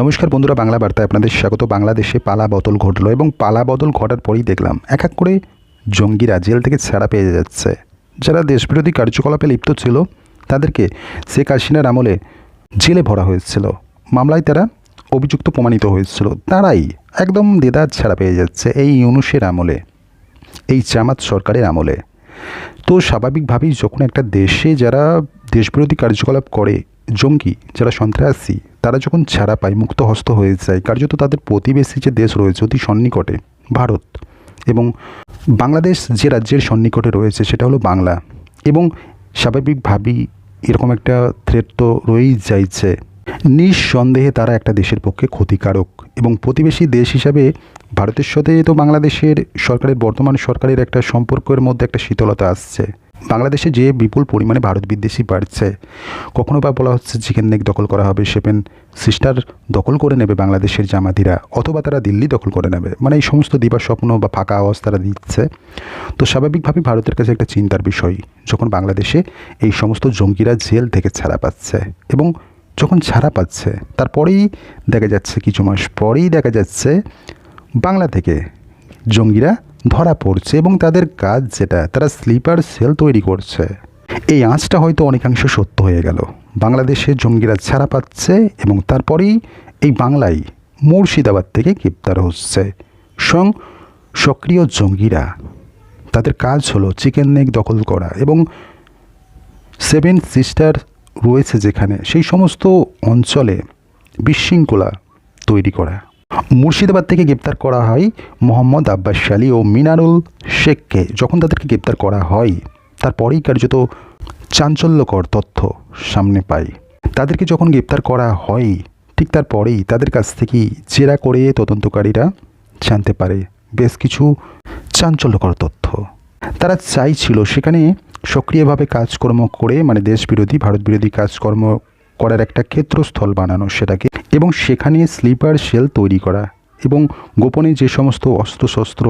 নমস্কার বন্ধুরা, বাংলা বার্তায় আপনাদের স্বাগত। বাংলাদেশে পালা বদল ঘটলো এবং পালা বদল ঘটার পরেই দেখলাম, এক এক করে জঙ্গিরা জেল থেকে ছাড়া পেয়ে যাচ্ছে। যারা দেশবিরোধী কার্যকলাপে লিপ্ত ছিল, তাদেরকে শেখ হাসিনার আমলে জেলে ভরা হয়েছিল। মামলায় তারা অভিযুক্ত প্রমাণিত হয়েছিল। তারাই একদম দেদার ছাড়া পেয়ে যাচ্ছে এই ইউনুসের আমলে, এই জামাত সরকারের আমলে। তো স্বাভাবিকভাবেই যখন একটা দেশে যারা দেশবিরোধী কার্যকলাপ করে, জঙ্গি যারা সন্ত্রাসী তারা যখন ছাড়া পায় মুক্ত হস্ত হয়ে যায়, কার্যত তাদের প্রতিবেশী যে দেশ রয়েছে অতি সন্নিকটে, ভারত। এবং বাংলাদেশ যে রাজ্যের সন্নিকটে রয়েছে সেটা হলো বাংলা। এবং স্বাভাবিকভাবেই এরকম একটা থ্রেট তো রয়েই যাইছে। নিঃসন্দেহে তারা একটা দেশের পক্ষে ক্ষতিকারক। এবং প্রতিবেশী দেশ হিসাবে ভারতের সাথে তো বাংলাদেশের সরকারের, বর্তমান সরকারের একটা সম্পর্কের মধ্যে একটা শীতলতা আসছে। বাংলাদেশে যে বিপুল পরিমাণে ভারত বিদ্বেষী বাড়ছে, কখনো বা বলা হচ্ছে চিকেন নেক দখল করা হবে সেভেন সিস্টার দখল করে নেবে বাংলাদেশের জামাতিরা, অথবা তারা দিল্লি দখল করে নেবে। মানে এই সমস্ত দিবা স্বপ্ন বা ফাঁকা আওয়াজ তারা দিচ্ছে। তো স্বাভাবিকভাবেই ভারতের কাছে একটা চিন্তার বিষয়, যখন বাংলাদেশে এই সমস্ত জঙ্গিরা জেল থেকে ছাড়া পাচ্ছে এবং যখন ছাড়া পাচ্ছে, তারপরেই দেখা যাচ্ছে কিছু মাস পরেই দেখা যাচ্ছে বাংলা থেকে জঙ্গিরা ধরা পড়ছে এবং তাদের কাজ যেটা, তারা স্লিপার সেল তৈরি করছে। এই আঁচটা হয়তো অনেকাংশ সত্য হয়ে গেল। বাংলাদেশে জঙ্গিরা ছাড়া পাচ্ছে এবং তারপরেই এই বাংলায় মুর্শিদাবাদ থেকে গ্রেপ্তার হচ্ছে। স্বয়ং সক্রিয় জঙ্গিরা, তাদের কাজ হলো চিকেন নেক দখল করা এবং সেভেন সিস্টার রয়েছে যেখানে। সেই সমস্ত অঞ্চলে বিশৃঙ্খলা তৈরি করা। মুর্শিদাবাদ থেকে গ্রেপ্তার করা হয় মোহাম্মদ আব্বাস আলী ও মিনারুল শেখকে। যখন তাদেরকে গ্রেপ্তার করা হয়, তারপরেই কার্যত চাঞ্চল্যকর তথ্য সামনে পাই তাদেরকে যখন গ্রেপ্তার করা হয়, ঠিক তারপরেই তাদের কাছ থেকেই জেরা করে তদন্তকারীরা জানতে পারে বেশ কিছু চাঞ্চল্যকর তথ্য। তারা চাইছিল সেখানে সক্রিয়ভাবে কাজকর্ম করে মানে দেশবিরোধী ভারত বিরোধী কাজকর্ম করার একটা ক্ষেত্রস্থল বানানো সেটাকে এবং সেখানে স্লিপার সেল তৈরি করা এবং গোপনে যে সমস্ত অস্ত্রশস্ত্র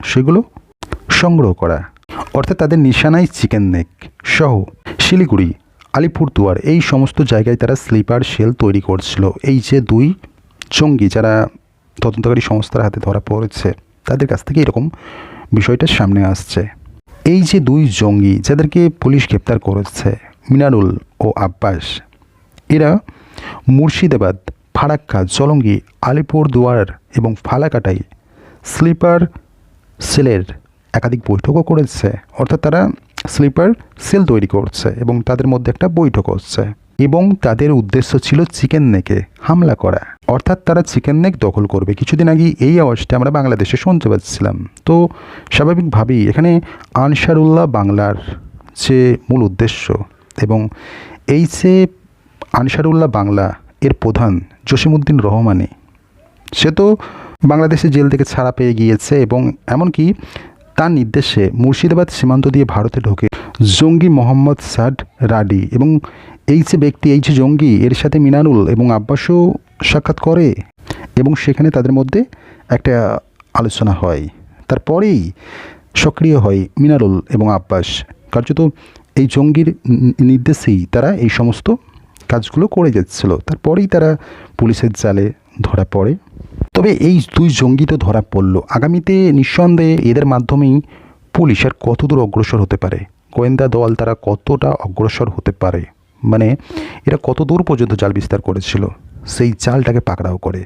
সেগুলো সংগ্রহ করা। অর্থাৎ তাদের নিশানাই চিকেন নেক সহ শিলিগুড়ি, আলিপুরদুয়ার এই সমস্ত জায়গায় তারা স্লিপার সেল তৈরি করছিল। এই যে দুই জঙ্গি যারা তদন্তকারী সংস্থার হাতে ধরা পড়েছে, তাদের কাছ থেকে এরকম বিষয়টা সামনে আসছে। এই যে দুই জঙ্গি যাদেরকে পুলিশ গ্রেপ্তার করেছে, মিনারুল ও আব্বাস এরা মুর্শিদাবাদ, ফারাক্কা, জলঙ্গি আলিপুরদুয়ার এবং ফালাকাটাই স্লিপার সেলের একাধিক বৈঠকও করেছে। অর্থাৎ তারা স্লিপার সেল তৈরি করছে এবং তাদের মধ্যে একটা বৈঠক হচ্ছে এবং তাদের উদ্দেশ্য ছিল চিকেন নেকে হামলা করা। অর্থাৎ তারা চিকেন নেক দখল করবে। কিছুদিন আগে এই আওয়াজটা আমরা বাংলাদেশে শুনতে পাচ্ছিলাম। তো স্বাভাবিকভাবেই এখানে আনসারুল্লাহ বাংলার যে মূল উদ্দেশ্য এবং এই যে আনসারুল্লাহ বাংলা এর প্রধান জসিমুদ্দিন রহমানি সে তো বাংলাদেশে জেল থেকে ছাড়া পেয়ে গিয়েছে এবং এমনকি তার নির্দেশে মুর্শিদাবাদ সীমান্ত দিয়ে ভারতে ঢোকে জঙ্গি মোহাম্মদ সাদ রাডি এবং এই যে ব্যক্তি, এই যে জঙ্গি, এর সাথে মিনারুল এবং আব্বাসও সাক্ষাৎ করে এবং সেখানে তাদের মধ্যে একটা আলোচনা হয়। তারপরেই সক্রিয় হয় মিনারুল এবং আব্বাস। কার্যত এই জঙ্গির নির্দেশেই তারা এই সমস্ত কাজগুলো করে যাচ্ছিল। তারপরেই তারা পুলিশের জালে ধরা পড়ে। তবে এই দুই জঙ্গি তো ধরা পড়ল। আগামীতে নিঃসন্দেহে এদের মাধ্যমেই পুলিশ আর কতদূর অগ্রসর হতে পারে? গোয়েন্দা দল তারা কতটা অগ্রসর হতে পারে? মানে এরা কত দূর পর্যন্ত জাল বিস্তার করেছিল? সেই জালটাকে পাকড়াও করে।